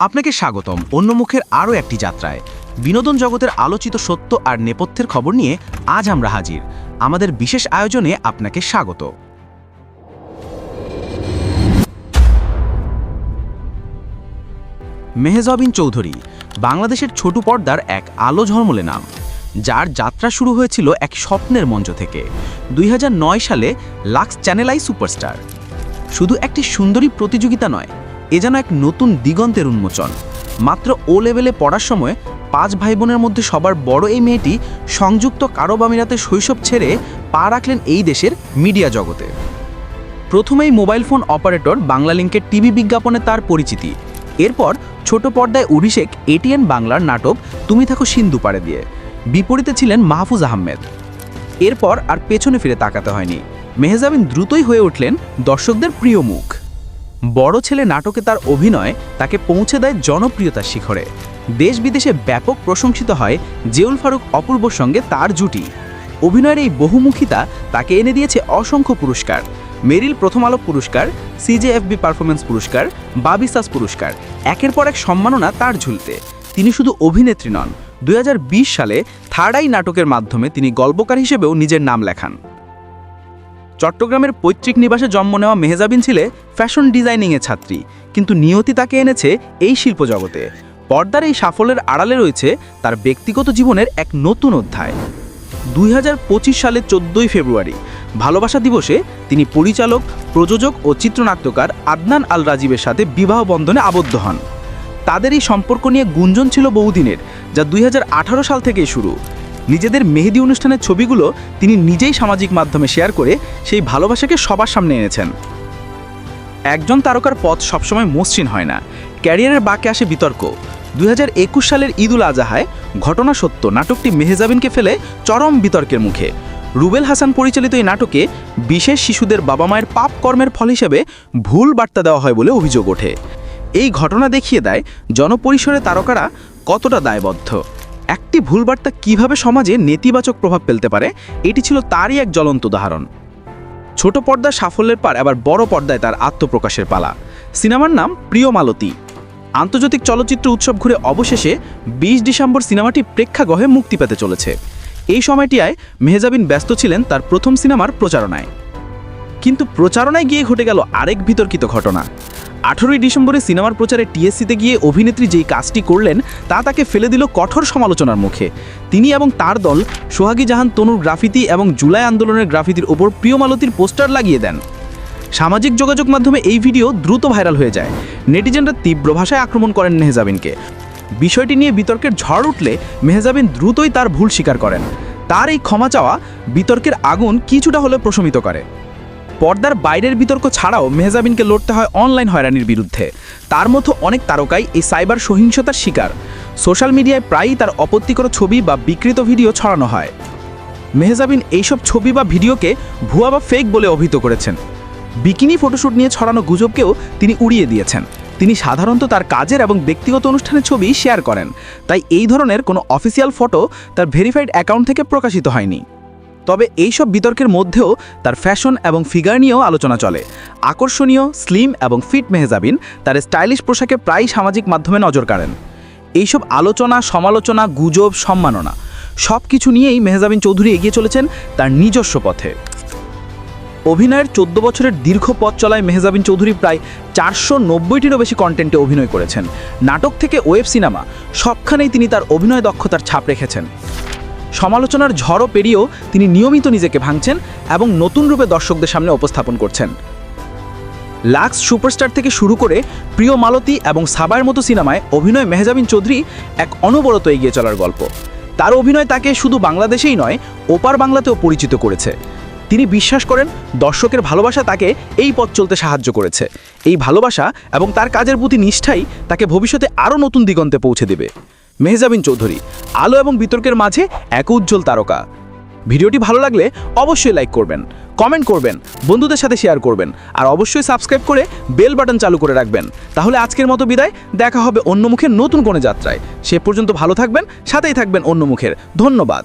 আপনাকে স্বাগতম। অন্যমুখের আরও একটি যাত্রায়। বিনোদন জগতের আলোচিত সত্য আর নেপথ্যের খবর নিয়ে আজ আমরা হাজির। আমাদের বিশেষ আয়োজনে আপনাকে স্বাগত। মেহজাবিন চৌধুরী, বাংলাদেশের ছোট পর্দার এক আলো ঝলমলে নাম। যার যাত্রা শুরু হয়েছিল এক স্বপ্নের মঞ্চ থেকে। দুই হাজার নয় সালে লাক্স চ্যানেলাই সুপারস্টার। শুধু একটি সুন্দরী প্রতিযোগিতা নয় এ যেন এক নতুন দিগন্তের উন্মোচন। মাত্র ও লেভেলে পড়ার সময় পাঁচ ভাই বোনের মধ্যে সবার বড় এই মেয়েটি সংযুক্ত আরব আমিরাতে শৈশব ছেড়ে পা রাখলেন এই দেশের মিডিয়া জগতে। প্রথমেই মোবাইল ফোন অপারেটর বাংলালিংকের টিভি বিজ্ঞাপনে তার পরিচিতি। এরপর ছোট পর্দায় অভিষেক এটিএন বাংলার নাটক তুমি থাকো সিন্ধু পাড়ে দিয়ে বিপরীতে ছিলেন মাহফুজ আহমেদ। এরপর আর পেছনে ফিরে তাকাতে হয়নি। মেহজাবিন দ্রুতই হয়ে উঠলেন দর্শকদের প্রিয় মুখ। বড় ছেলে নাটকে তার অভিনয় তাকে পৌঁছে দেয় জনপ্রিয়তার শিখরে। দেশ বিদেশে ব্যাপক প্রশংসিত হয় জেউল ফারুক অপূর্বর সঙ্গে তার জুটি। অভিনয়ের এই বহুমুখিতা তাকে এনে দিয়েছে অসংখ্য পুরস্কার। মেরিল প্রথম আলো পুরস্কার, সিজেএফবি পারফরমেন্স পুরস্কার বাবিসাস পুরস্কার। একের পর এক সম্মাননা তার ঝুলতে। তিনি শুধু অভিনেত্রী নন, দুই হাজার বিশ সালে থার্ড আই নাটকের মাধ্যমে তিনি গল্পকার হিসেবেও নিজের নাম লেখান। চট্টগ্রামের পৈতৃক নিবাসে জন্ম নেওয়া মেহজাবিন ছিলে ফ্যাশন ডিজাইনিংয়ের ছাত্রী, কিন্তু নিয়তি তাকে এনেছে এই শিল্প জগতে। পর্দার এই সাফল্যের আড়ালে রয়েছে তার ব্যক্তিগত জীবনের এক নতুন অধ্যায়। দুই হাজার পঁচিশ সালের চোদ্দোই ফেব্রুয়ারি, ভালোবাসা দিবসে তিনি পরিচালক, প্রযোজক ও চিত্রনাট্যকার আদনান আল রাজীবের সাথে বিবাহ বন্ধনে আবদ্ধ হন। তাদের এই সম্পর্ক নিয়ে গুঞ্জন ছিল বহুদিনের, যা দুই হাজার আঠারো সাল থেকেই শুরু। নিজেদের মেহেদি অনুষ্ঠানের ছবিগুলো তিনি নিজেই সামাজিক মাধ্যমে শেয়ার করে সেই ভালোবাসাকে সবার সামনে এনেছেন। একজন তারকার পথ সবসময় মসৃণ হয় না। ক্যারিয়ারের বাঁকে আসে বিতর্ক। দুই হাজার একুশ সালের ঈদুল আজাহায় ঘটনা সত্য, নাটকটি মেহেজাবিনকে ফেলে চরম বিতর্কের মুখে। রুবেল হাসান পরিচালিত এই নাটকে বিশেষ শিশুদের বাবা মায়ের পাপ কর্মের ফল হিসেবে ভুল বার্তা দেওয়া হয় বলে অভিযোগ ওঠে। এই ঘটনা দেখিয়ে দেয়, জনপরিসরে তারকারা কতটা দায়বদ্ধ। একটি ভুল বার্তা কীভাবে সমাজে নেতিবাচক প্রভাব ফেলতে পারে, এটি ছিল তারই এক জ্বলন্ত উদাহরণ। ছোট পর্দার সাফল্যের পর, আবার বড় পর্দায় তার আত্মপ্রকাশের পালা। সিনেমার নাম প্রিয় মালতী। আন্তর্জাতিক চলচ্চিত্র উৎসব ঘুরে অবশেষে বিশ ডিসেম্বর সিনেমাটি প্রেক্ষাগহে মুক্তি পেতে চলেছে। এই সময়টিয়ায় মেহজাবিন ব্যস্ত ছিলেন তার প্রথম সিনেমার প্রচারণায়। কিন্তু প্রচারণায় গিয়ে ঘটে গেল আরেক বিতর্কিত ঘটনা। আঠেরোই ডিসেম্বরে সিনেমার প্রচারে টিএসসিতে গিয়ে অভিনেত্রী যেই কাজটি করলেন, তা তাকে ফেলে দিল কঠোর সমালোচনার মুখে। তিনি এবং তার দল সোহাগী জাহান তনুর গ্রাফিতি এবং জুলাই আন্দোলনের গ্রাফিতির ওপর প্রিয়মালতির পোস্টার লাগিয়ে দেন। সামাজিক যোগাযোগ মাধ্যমে এই ভিডিও দ্রুত ভাইরাল হয়ে যায়। নেটিজেনরা তীব্র ভাষায় আক্রমণ করেন মেহজাবিনকে। বিষয়টি নিয়ে বিতর্কের ঝড় উঠলে মেহজাবিন দ্রুতই তার ভুল স্বীকার করেন। তার এই ক্ষমা চাওয়া বিতর্কের আগুন কিছুটা হলে প্রশমিত করে। পর্দার বাইরের বিতর্ক ছাড়াও মেহজাবিনকে লড়তে হয় অনলাইন হয়রানির বিরুদ্ধে। তার মতো অনেক তারকাই এই সাইবার সহিংসতার শিকার। সোশ্যাল মিডিয়ায় প্রায়ই তার আপত্তিকর ছবি বা বিকৃত ভিডিও ছড়ানো হয়। মেহজাবিন এইসব ছবি বা ভিডিওকে ভুয়া বা ফেক বলে অভিহিত করেছেন। বিকিনি ফটোশ্যুট নিয়ে ছড়ানো গুজবকেও তিনি উড়িয়ে দিয়েছেন। তিনি সাধারণত তার কাজের এবং ব্যক্তিগত অনুষ্ঠানের ছবি শেয়ার করেন। তাই এই ধরনের কোনো অফিসিয়াল ফটো তার ভেরিফাইড অ্যাকাউন্ট থেকে প্রকাশিত হয়নি। তবে এইসব বিতর্কের মধ্যেও তার ফ্যাশন এবং ফিগার নিয়েও আলোচনা চলে। আকর্ষণীয়, স্লিম এবং ফিট মেহজাবিন তার স্টাইলিশ পোশাকে প্রায় সামাজিক মাধ্যমে নজর কাড়েন। এইসব আলোচনা, সমালোচনা, গুজব, সম্মাননা সব কিছু নিয়েই মেহজাবিন চৌধুরী এগিয়ে চলেছেন তার নিজস্ব পথে। অভিনয়ের চোদ্দ বছরের দীর্ঘ পথ চলায় মেহজাবিন চৌধুরী প্রায় চারশো নব্বইটিরও বেশি কন্টেন্টে অভিনয় করেছেন। নাটক থেকে ওয়েব সিনেমা সবখানেই তিনি তার অভিনয় দক্ষতার ছাপ রেখেছেন। সমালোচনার ঝড়ও পেরিয়েও তিনি নিয়মিত নিজেকে ভাঙছেন এবং নতুন রূপে দর্শকদের সামনে উপস্থাপন করছেন। লাক্স সুপারস্টার থেকে শুরু করে প্রিয় মালতী এবং সাবার মতো সিনেমায় অভিনয় মেহজাবিন চৌধুরী এক অনবরত এগিয়ে চলার গল্প। তার অভিনয় তাকে শুধু বাংলাদেশেই নয়, ওপার বাংলাতেও পরিচিত করেছে। তিনি বিশ্বাস করেন, দর্শকের ভালোবাসা তাকে এই পথ চলতে সাহায্য করেছে। এই ভালোবাসা এবং তার কাজের প্রতি নিষ্ঠাই তাকে ভবিষ্যতে আরও নতুন দিগন্তে পৌঁছে দেবে। মেহজাবিন চৌধুরী। আলো এবং বিতর্কের মাঝে এক উজ্জ্বল তারকা। ভিডিওটি ভালো লাগলে অবশ্যই লাইক করবেন, কমেন্ট করবেন, বন্ধুদের সাথে শেয়ার করবেন, আর অবশ্যই সাবস্ক্রাইব করে বেল বাটন চালু করে রাখবেন। তাহলে আজকের মতো বিদায়, দেখা হবে অন্য মুখের নতুন কোনো যাত্রায়। সে পর্যন্ত ভালো থাকবেন, সাথেই থাকবেন অন্য মুখের। ধন্যবাদ।